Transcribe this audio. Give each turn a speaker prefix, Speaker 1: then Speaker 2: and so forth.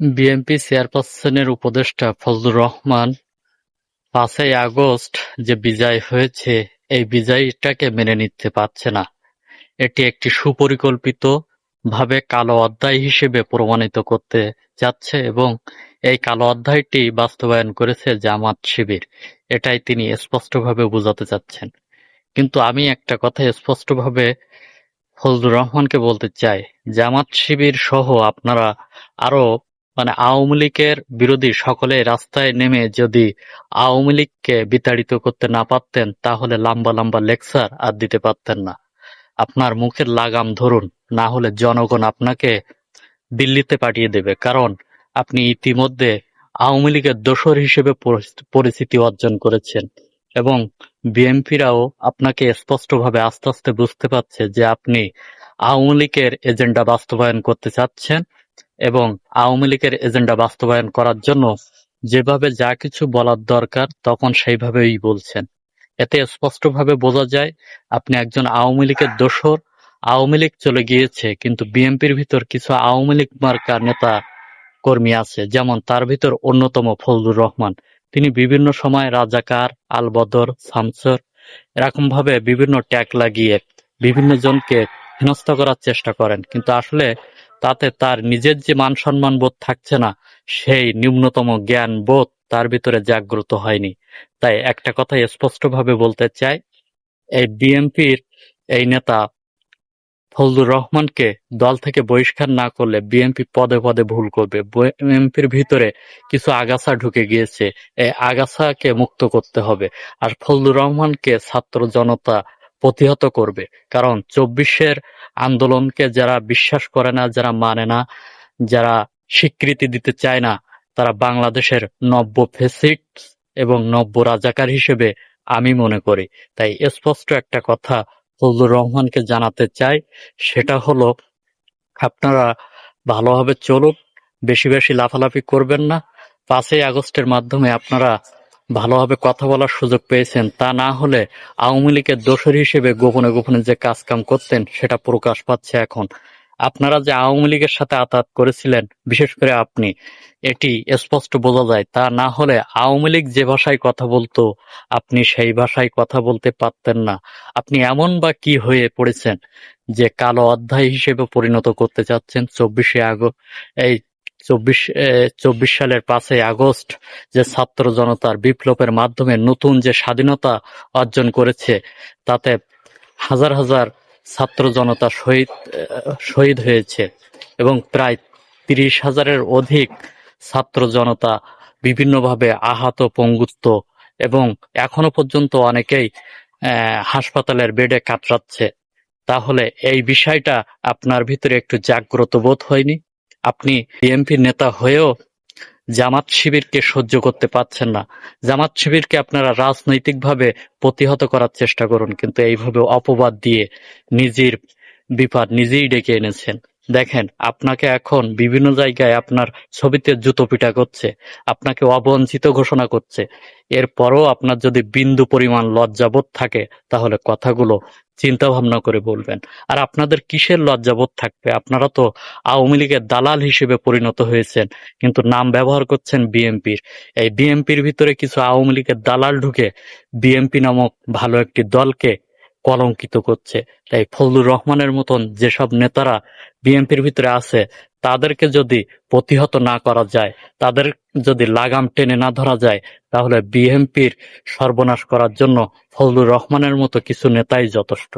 Speaker 1: BNP চেয়ারপারসনের উপদেষ্টা ফজলুর রহমান পাঁচই আগস্ট যে বিজয় হয়েছে, এই বিজয়টাকে মেনে নিতে পারছে না। এটি একটি সুপরিকল্পিত ভাবে কালো অধ্যায় হিসেবে প্রমাণিত করতে যাচ্ছে এবং এই কালো অধ্যায়টি বাস্তবায়ন করেছে জামাত শিবির। এটাই তিনি স্পষ্টভাবে বোঝাতে চাচ্ছেন। কিন্তু আমি একটা কথা স্পষ্টভাবে ফজলুর রহমানকে বলতে চাই। জামাত শিবির সহ আপনারা আরও মানে আওয়ামী লীগের বিরোধী সকলে রাস্তায় নেমে যদি আওয়ামী লীগকে বিতাড়িত করতে না পারতেন, তাহলে লম্বা লম্বা লেকচার আর দিতে পারতেন না। আপনার মুখের লাগাম ধরুন, না হলে জনগণ আপনাকে দিল্লিতে পাঠিয়ে দেবে। কারণ আপনি ইতিমধ্যে আওয়ামী লীগের দোসর হিসেবে পরিচিতি অর্জন করেছেন এবং বিএনপিরাও আপনাকে স্পষ্টভাবে আস্তে আস্তে বুঝতে পারছে যে আপনি আওয়ামী লীগের এজেন্ডা বাস্তবায়ন করতে চাচ্ছেন। এবং আওয়ামী লীগের এজেন্ডা বাস্তবায়ন করার জন্য যেভাবে যা কিছু বলার দরকার তখন সেইভাবেই বলছেন। এতে স্পষ্টভাবে বোঝা যায়, আপনি একজন আওয়ামী লীগের দোসর আওয়ামী লীগ চলে গিয়েছে, কিন্তু বিএনপির ভিতর কিছু আওয়ামী লীগ মার্কা নেতা কর্মী আছে, যেমন তার ভিতর অন্যতম ফজলুর রহমান। তিনি বিভিন্ন সময় রাজাকার, আলবদর এরকম ভাবে বিভিন্ন ট্যাগ লাগিয়ে বিভিন্ন জনকে হেনস্থা করার চেষ্টা করেন। কিন্তু আসলে তাতে তার নিজের যে মান সম্মান বোধ থাকছে না, সেই নিম্নতম জ্ঞান বোধ তার ভিতরে জাগ্রত হয়নি। তাই একটা কথা স্পষ্টভাবে বলতে চাই, এই বিএনপির এই নেতা ফজলুর রহমানকে দল থেকে বহিষ্কার না করলে বিএনপি পদে পদে ভুল করবে। বিএনপির ভিতরে কিছু আগাছা ঢুকে গিয়েছে, এই আগাছাকে মুক্ত করতে হবে। আর ফজলুর রহমানকে ছাত্র জনতা প্রতিহত করবে। কারণ চব্বিশের আন্দোলনকে যারা বিশ্বাস করে না, যারা মানে না, যারা স্বীকৃতি দিতে চায় না, তারা বাংলাদেশের নব্য ফেসিট এবং নব্য রাজাকার হিসেবে আমি মনে করি। তাই স্পষ্ট একটা কথা ফজলুর রহমানকে জানাতে চাই, সেটা হলো, আপনারা ভালোভাবে চলুন, বেশি বেশি লাফালাফি করবেন না। পাঁচই আগস্টের মাধ্যমে আপনারা ভালোভাবে কথা বলার সুযোগ পেয়েছেন, তা না হলে আওয়ামী লীগের দোষর হিসেবে গোপনে গোপনে যে কাজ কাম করতেন, সেটা প্রকাশ পাচ্ছে এখন। আপনারা যে আওয়ামী লীগের সাথে আতাত করেছিলেন, বিশেষ করে আপনি, এটি স্পষ্ট বোঝা যায়। তা না হলে আওয়ামী লীগ যে ভাষায় কথা বলতো, আপনি সেই ভাষায় কথা বলতে পারতেন না। আপনি এমন বা কি হয়ে পড়েছেন যে কালো অধ্যায় হিসেবে পরিণত করতে চাচ্ছেন? চব্বিশে আগস্ট, এই চব্বিশ চব্বিশ সালের পাঁচই আগস্ট যে ছাত্র জনতার বিপ্লবের মাধ্যমে নতুন যে স্বাধীনতা অর্জন করেছে, তাতে হাজার হাজার ছাত্র জনতা শহীদ শহীদ হয়েছে এবং প্রায় তিরিশ হাজারের অধিক ছাত্র জনতা বিভিন্নভাবে আহত, পঙ্গুত্ব এবং এখনও পর্যন্ত অনেকেই হাসপাতালের বেডে কাতরাচ্ছে। তাহলে এই বিষয়টা আপনার ভিতরে একটু জাগ্রত বোধ হয়নি? আপনি বিএনপির নেতা হয়েও জামাত শিবিরকে সহ্য করতে পারছেন না। জামাত শিবিরকে আপনারা রাজনৈতিকভাবে প্রতিহত করার চেষ্টা করুন, কিন্তু এইভাবে অপবাদ দিয়ে নিজের বিপদ নিজেই ডেকে এনেছেন। দেখেন, আপনাকে এখন বিভিন্ন জায়গায় আপনার ছবিতে জুতো পিটা করছে, আপনাকে অবঞ্চিত ঘোষণা করছে। এরপরও আপনার যদি বিন্দু পরিমাণ লজ্জাবোধ থাকে, তাহলে কথাগুলো চিন্তা ভাবনা করে বলবেন। আর আপনাদের কিসের লজ্জাবোধ থাকবে? আপনারা তো আওয়ামী লীগের দালাল হিসেবে পরিণত হয়েছেন, কিন্তু নাম ব্যবহার করছেন বিএমপির এই বিএমপির ভিতরে কিছু আওয়ামী লীগের দালাল ঢুকে বিএমপি নামক ভালো একটি দলকে কলঙ্কিত করছে। তাই ফজলুর রহমানের মতন যেসব নেতারা বিএনপির ভিতরে আছে, তাদেরকে যদি প্রতিহত না করা যায়, তাদের যদি লাগাম টেনে না ধরা যায়, তাহলে বিএনপির সর্বনাশ করার জন্য ফজলুর রহমানের মতো কিছু নেতাই যথেষ্ট।